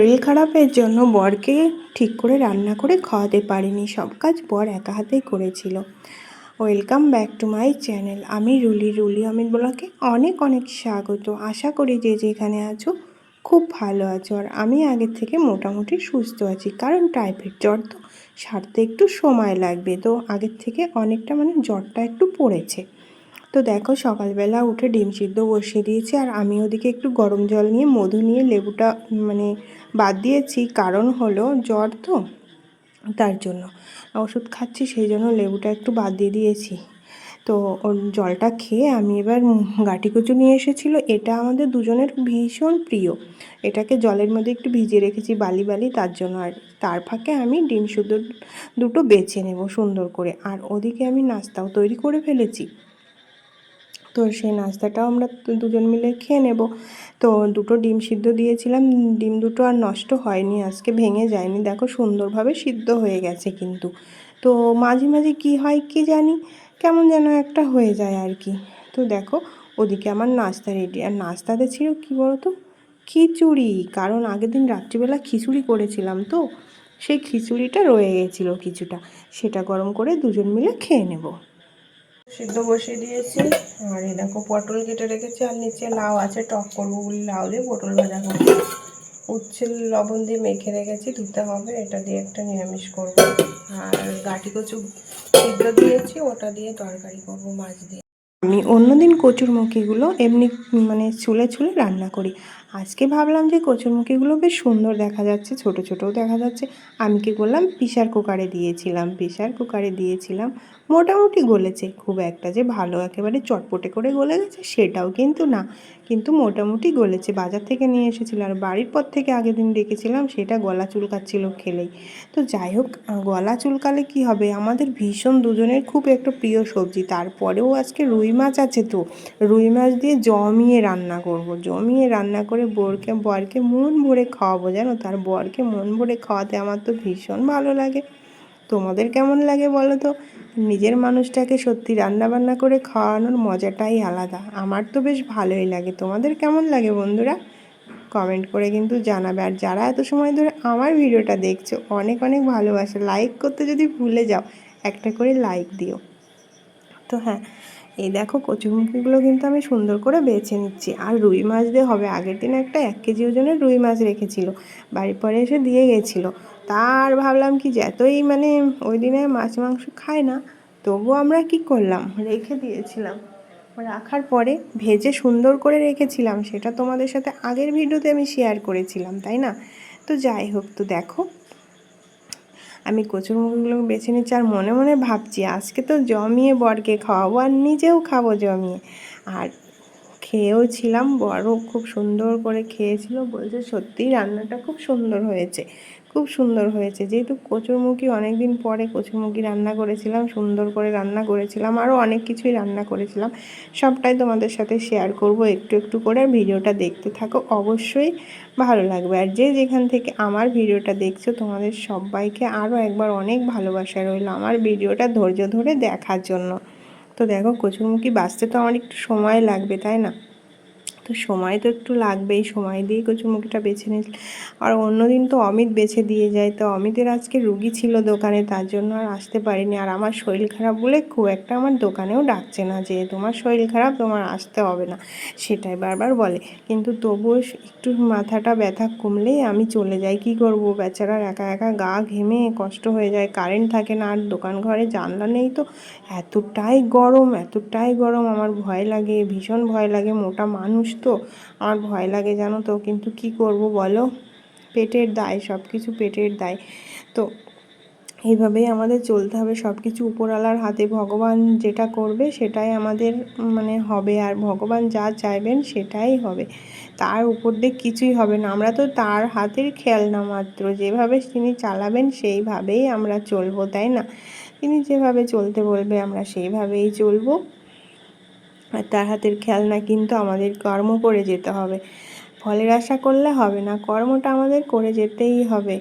শরীর খারাপের জন্য বরকে ঠিক করে রান্না করে খাওয়াতে পারিনি। সব কাজ বর একা হাতেই করেছিল। Welcome back to my channel. আমি রুলি। রুলি অমিত ব্লকে অনেক অনেক স্বাগত। আশা করি যে যেখানে আছো খুব ভালো আছো। আর আমি আগের থেকে মোটামুটি সুস্থ আছি। কারণ টাইফয়েড জ্বর তো সারতে একটু সময় লাগবে। তো আগের থেকে অনেকটা মানে জ্বরটা একটু পড়েছে। তো দেখো সকালবেলা উঠে ডিম সিদ্ধ বসিয়ে দিয়েছি আর আমি ওদিকে একটু গরম জল নিয়ে মধু নিয়ে লেবুটা মানে বাদ দিয়েছি। কারণ হলো জ্বর তো, তার জন্য। ওষুধ খাচ্ছি, সেই জন্য লেবুটা একটু বাদ দিয়ে দিয়েছি। তো ওর জলটা খেয়ে আমি এবার গাটি কচু নিয়ে এসেছিল। এটা আমাদের দুজনের ভীষণ প্রিয়। এটাকে জলের মধ্যে একটু ভিজিয়ে রেখেছি বালি বালি, তার জন্য আর তার ফাঁকে আমি ডিম শুদ্ধ দুটো বেছে নেব সুন্দর করে। আর ওদিকে আমি নাস্তাও তৈরি করে ফেলেছি। তো সেই নাস্তাটাও আমরা দুজন মিলে খেয়ে নেব। তো দুটো ডিম সিদ্ধ দিয়েছিলাম। ডিম দুটো আর নষ্ট হয়নি, আজকে ভেঙে যায়নি। দেখো সুন্দরভাবে সিদ্ধ হয়ে গেছে কিন্তু। তো মাঝে মাঝে কি হয় কি জানি, কেমন যেন একটা হয়ে যায় আর কি। তো দেখো, ওদিকে আমার নাস্তা রেডি আর নাস্তাতে ছিল কী বলতো? খিচুড়ি। কারণ আগের দিন রাত্রিবেলা খিচুড়ি করেছিলাম তো, সেই খিচুড়িটা রয়ে গেছিল কিছুটা। সেটা গরম করে দুজন মিলে খেয়ে নেব। সিদ্ধ বসিয়ে দিয়েছি। আর এই দেখো পটল কেটে রেখেছি, আর নিচে লাউ আছে, টক করব বলে লাউ দিয়ে পটল ভাজা করব। উচ্ছে লবণ দিয়ে মেখে রেখেছি, ধুতে হবে, এটা দিয়ে একটা নিরামিষ করব। আর গাটি কচু সিদ্ধ দিয়েছি, ওটা দিয়ে তরকারি করব মাছ দিয়ে। আমি অন্যদিন কচুরমুখিগুলো এমনি মানে ছুলে ছুলে রান্না করি। আজকে ভাবলাম যে কচুরমুখিগুলো বেশ সুন্দর দেখা যাচ্ছে, ছোট ছোটও দেখা যাচ্ছে। আমি কি করলাম প্রেশার কুকারে দিয়েছিলাম প্রেশার কুকারে দিয়েছিলাম। মোটামুটি গলেছে, খুব একটা যে ভালো একেবারে চটপটে করে গলে গেছে সেটাও কিন্তু না। কিন্তু মোটামুটি গলেছে, বাজার থেকে নিয়ে এসেছিল আর বাড়ির পর থেকে আগের দিন রেখেছিলাম সেটা গলা চুলকাচ্ছিল খেলেই। তো যাই হোক, গলা চুলকালে কি হবে? আমাদের ভীষণ দুজনের খুব একটা প্রিয় সবজি, তারপরেও আজকে রুই মাছ আছে তো। রুই মাছ দিয়ে জমিয়ে রান্না করব, জমিয়ে রান্না করে বরকে বরকে মন ভরে খাওয়াবো, জানো? তার বরকে মন ভরে খাওয়াতে আমার তো ভীষণ ভালো লাগে। তোমাদের কেমন লাগে বলো তো? নিজের মানুষটাকে সত্যি রান্না বান্না করে খাওয়ানোর মজাটাই আলাদা। আমার তো বেশ ভালোই লাগে। তোমাদের কেমন লাগে বন্ধুরা? কমেন্ট করে কিন্তু জানাবে। আর যারা এত সময় ধরে আমার ভিডিওটা দেখছ, অনেক অনেক ভালোবাসে। লাইক করতে যদি ভুলে যাও, একটা করে লাইক দিও। তো হ্যাঁ এই দেখো কচুরমুখিগুলো কিন্তু আমি সুন্দর করে বেছে নিচ্ছি। আর রুই মাছ দিয়ে হবে। আগের দিন একটা এক কেজি ওজনের রুই মাছ রেখেছিল। বাড়ির পরে এসে দিয়ে গেছিল। তার ভাবলাম কি যতই মানে ওই দিনে মাছ মাংস খায় না, তবুও আমরা কি করলাম? রেখে দিয়েছিলাম। রাখার পরে ভেজে সুন্দর করে রেখেছিলাম। সেটা তোমাদের সাথে আগের ভিডিওতে আমি শেয়ার করেছিলাম, তাই না? তো যাই হোক, তো দেখো আমি কচুরমুখিগুলো বেছে নিচ্ছি আর মনে মনে ভাবছি, আজকে তো জমিয়ে বরকে খাওয়াবো আর নিজেও খাব জমিয়ে। আর খেয়েও ছিলাম বরও খুব সুন্দর করে খেয়েছিল, বলছে সত্যিই রান্নাটা খুব সুন্দর হয়েছে। খুব সুন্দর হয়েছে। যেহেতু কচুরমুখী অনেক দিন পরে কচুরমুখী রান্না করেছিলাম, সুন্দর করে রান্না করেছিলাম আরও অনেক কিছুই রান্না করেছিলাম। সবটাই তোমাদের সাথে শেয়ার করব একটু একটু করে ভিডিওটা দেখতে থাকো। অবশ্যই ভালো লাগবে। আর যে যেখান থেকে আমার ভিডিওটা দেখছ, তোমাদের সবাইকে আরও একবার অনেক ভালোবাসা রইল আমার ভিডিওটা ধৈর্য ধরে দেখার জন্য। তো দেখো, কচুরমুখী বাঁচতে তো আমার একটু সময় লাগবে, তাই না? তো সময় তো একটু লাগবেই, সময় দিয়েই কচুরমুখিটা বেছে নিয়েছিল আর অন্যদিন তো অমিত বেছে দিয়ে যায়। তো অমিতের আজকে রুগী ছিল দোকানে, তার জন্য আর আসতে পারিনি। আর আমার শরীর খারাপ বলে খুব একটা আমার দোকানেও ডাকছে না যে, তোমার শরীর খারাপ, তোমার আসতে হবে না। সেটাই বারবার বলে। কিন্তু তবুও একটু মাথাটা ব্যথা কমলেই আমি চলে যাই। কি করব? বেচারার একা একা গা ঘেমে কষ্ট হয়ে যায়, কারেন্ট থাকে না, আর দোকান ঘরে জানলা নেই তো। এতটাই গরম এতটাই গরম, আমার ভয় লাগে, ভীষণ ভয় লাগে, মোটা মানুষ তো আমার ভয় লাগে জানো তো, কিন্তু কি করব বলো? পেটের দায় সব কিছু পেটের দায়। তো এইভাবেই আমাদের চলতে হবে সব কিছু উপরওয়ালার হাতে। ভগবান যেটা করবে সেটাই আমাদের মানে হবে। আর ভগবান যা চাইবেন সেটাই হবে। তার উপর দিয়ে কিছুই হবে না। আমরা তো তার হাতের খেলনা মাত্র। যেভাবে তিনি চালাবেন সেইভাবেই আমরা চলবো, তাই না? তিনি যেভাবে চলতে বলবে, আমরা সেইভাবেই চলবো। আর তার হাতের খেলনা কিন্তু আমাদের কর্ম করে যেতে হবে। ফলের আশা করলে হবে না, কর্মটা আমাদের করে যেতেই হবে।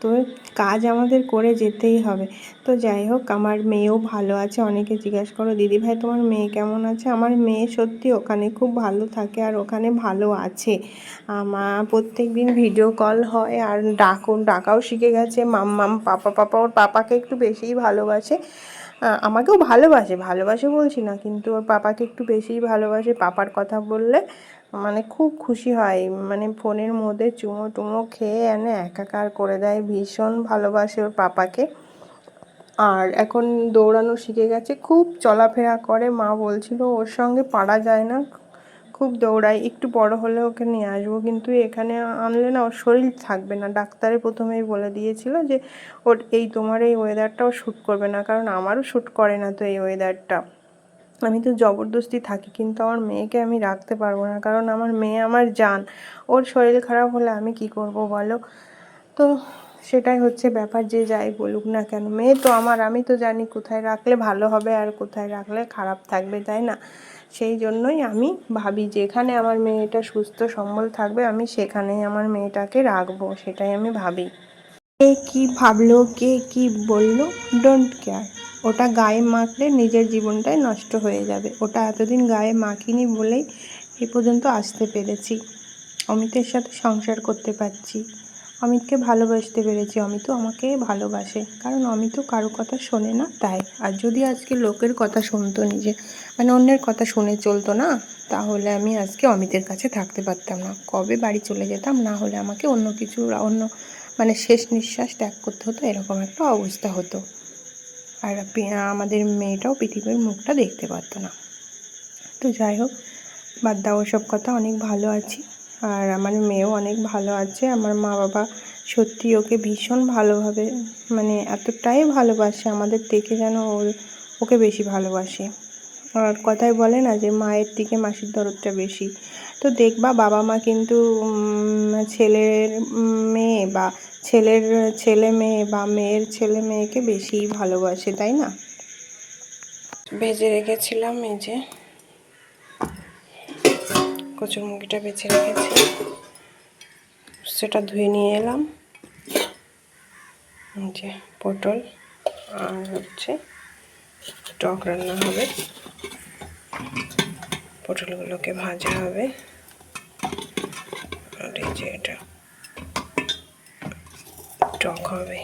তো কাজ আমাদের করে যেতেই হবে। তো যাই হোক, আমার মেয়েও ভালো আছে, অনেকে জিজ্ঞাসা করো, দিদি ভাই, তোমার মেয়ে কেমন আছে? আমার মেয়ে সত্যি ওখানে খুব ভালো থাকে আর ওখানে ভালো আছে। আমার প্রত্যেক দিন ভিডিও কল হয় আর ডাকো, ডাকাও শিখে গেছে। মাম্মাম পাপা পাপা, ওর পাপাকে একটু বেশিই ভালোবাসে। আমাকেও ভালোবাসে ভালোবাসে বলছি না, কিন্তু ওর পাপাকে একটু বেশিই ভালোবাসে। পাপার কথা বললে মানে খুব খুশি হয় মানে ফোনের মধ্যে চুমো টুমো খেয়ে এনে একাকার করে দেয়, ভীষণ ভালোবাসে ওর পাপাকে। আর এখন দৌড়ানো শিখে গেছে, খুব চলাফেরা করে। মা বলছিল, ওর সঙ্গে পারা যায় না খুব দৌড়ায় একটু বড় হলে ওকে নিয়ে আসব। কিন্তু এখানে আনলে না ওর শরীর থাকবে না। ডাক্তারে প্রথমেই বলে দিয়েছিল যে, ওর এই তোমার এই ওয়েদারটাও শ্যুট করবে না, কারণ আমারও শ্যুট করে না তো এই ওয়েদারটা আমি তো জবরদস্তি থাকি, কিন্তু আমার মেয়েকে আমি রাখতে পারব না, কারণ আমার মেয়ে আমার জান। ওর শরীর খারাপ হলে আমি কি করব বলো? তো সেটাই হচ্ছে ব্যাপার, যে যাই বলুক না কেন। মেয়ে তো আমার, আমি তো জানি কোথায় রাখলে ভালো হবে আর কোথায় রাখলে খারাপ থাকবে, তাই না? সেই জন্যই আমি ভাবি, যেখানে আমার মেয়েটা সুস্থ সম্বল থাকবে, আমি সেখানেই আমার মেয়েটাকে রাখব, সেটাই আমি ভাবি। কে কী ভাবলো, কে কী বলল ডোন্ট কেয়ার ওটা গায়ে মাখলে নিজের জীবনটাই নষ্ট হয়ে যাবে। ওটা এতদিন গায়ে মাখিনি বলেই এ পর্যন্ত আসতে পেরেছি। অমিতের সাথে সংসার করতে পারছি। অমিতকে ভালোবাসতে পেরেছি। অমিতও আমাকে ভালোবাসে। কারণ অমিতও কারও কথা শোনে না তাই। আর যদি আজকে লোকের কথা শুনতো নিজে মানে অন্যের কথা শুনে চলতো না, তাহলে আমি আজকে অমিতের কাছে থাকতে পারতাম না। কবে বাড়ি চলে যেতাম, না হলে আমাকে অন্য কিছু, অন্য মানে শেষ নিঃশ্বাস ত্যাগ করতে হতো, এরকম একটা অবস্থা হতো। আর আমাদের মেয়েটাও পৃথিবীর মুখটা দেখতে পারতো না। তো যাই হোক, বাদ দাও সব কথা, অনেক ভালো আছি। আর আমার মেয়েও অনেক ভালো আছে। আমার মা বাবা সত্যি ওকে ভীষণ ভালোভাবে মানে এতটাই ভালোবাসে, আমাদের থেকে যেন ওর, ওকে বেশি ভালোবাসে। আর কথায় বলে না যে মায়ের দিকে মাসির দরদটা বেশি। তো দেখবা বাবা মা কিন্তু ছেলের মেয়ে বা ছেলের ছেলে মেয়ে বা মেয়ের ছেলে মেয়েকে বেশিই ভালোবাসে, তাই না? ভেজে রেখেছিলাম এই যে। কচুরমুখিটা বেছে রেখেছি। সেটা ধুয়ে নিয়ে এলাম। যে পটল আর হচ্ছে টক রান্না হবে। পটলগুলোকে ভাজা হবে। আর এই যে এটা টক হবে।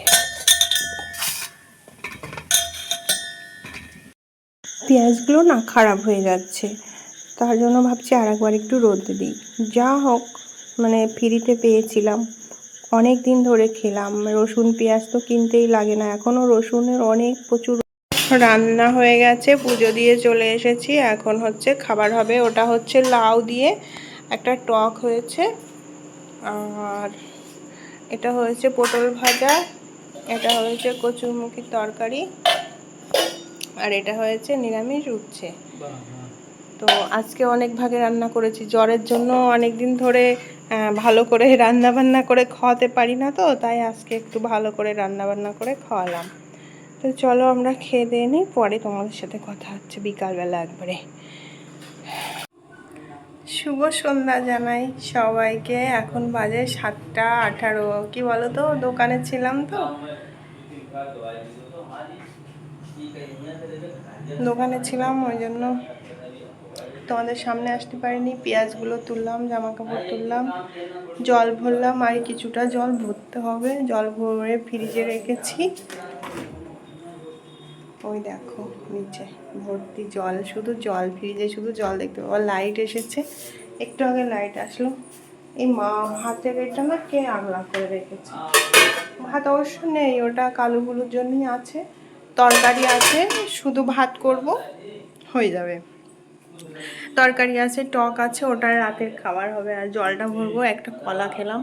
পেঁয়াজগুলো না খারাপ হয়ে যাচ্ছে। তার জন্য ভাবছি আর একবার একটু রোদে দিই। যা হোক মানে ফ্রিতে পেয়েছিলাম। অনেক দিন ধরে খেলাম। রসুন, পেঁয়াজ তো কিনতেই লাগে না। এখনও রসুনের অনেক প্রচুর রান্না হয়ে গেছে, পুজো দিয়ে চলে এসেছি। এখন হচ্ছে খাবার হবে। ওটা হচ্ছে লাউ দিয়ে একটা টক হয়েছে। আর এটা হয়েছে পটল ভাজা, এটা হয়েছে কচুরমুখির তরকারি, আর এটা হয়েছে নিরামিষ উচ্ছে। তো আজকে অনেক ভাগে রান্না করেছি। জ্বরের জন্য অনেক দিন ধরে ভালো করে রান্না বান্না করে খাওয়াতে পারি না তো, তাই আজকে একটু ভালো করে রান্না বান্না করে খাওয়ালাম। তো চলো আমরা খেয়ে দিয়ে নিই, পরে তোমাদের সাথে কথা হচ্ছে বিকালবেলা একবারে। শুভ সন্ধ্যা জানাই সবাইকে, এখন বাজে সাতটা আঠারো। কি বলো তো, দোকানে ছিলাম তো। দোকানে ছিলাম, ওই জন্য তোমাদের সামনে আসতে পারিনি। পেঁয়াজগুলো তুললাম জামা কাপড় তুললাম, জল ভরলাম, আর কিছুটা জল ভরতে হবে। জল ভরে ফ্রিজে রেখেছি। ওই দেখো, নিচে ভর্তি জল, শুধু জল, ফ্রিজে শুধু জল দেখতে পাবো। লাইট এসেছে, একটু আগে লাইট আসলো। এই মা হাতের এটা না, কে আগলা করে রেখেছে? ভাত অবশ্য নেই, ওটা কালোগুলোর জন্যই আছে, তরকারি আছে, শুধু ভাত করব, হয়ে যাবে। তরকারি আছে, টক আছে, ওটা রাতের খাবার হবে। আর জলটা ভরবো, একটা কলা খেলাম।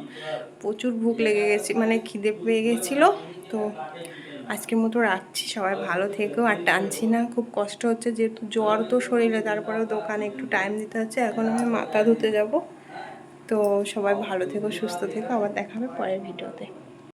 প্রচুর ভুক লেগে গেছে মানে খিদে পেয়ে গেছিল। তো আজকের মতো রাখছি, সবাই ভালো থেকো। আর টানছি না, খুব কষ্ট হচ্ছে, যেহেতু জ্বর তো শরীরে, তারপরেও দোকানে একটু টাইম দিতে হচ্ছে। এখন আমি মাথা ধুতে যাব। তো সবাই ভালো থেকো, সুস্থ থেকো। আবার দেখা হবে পরের ভিডিওতে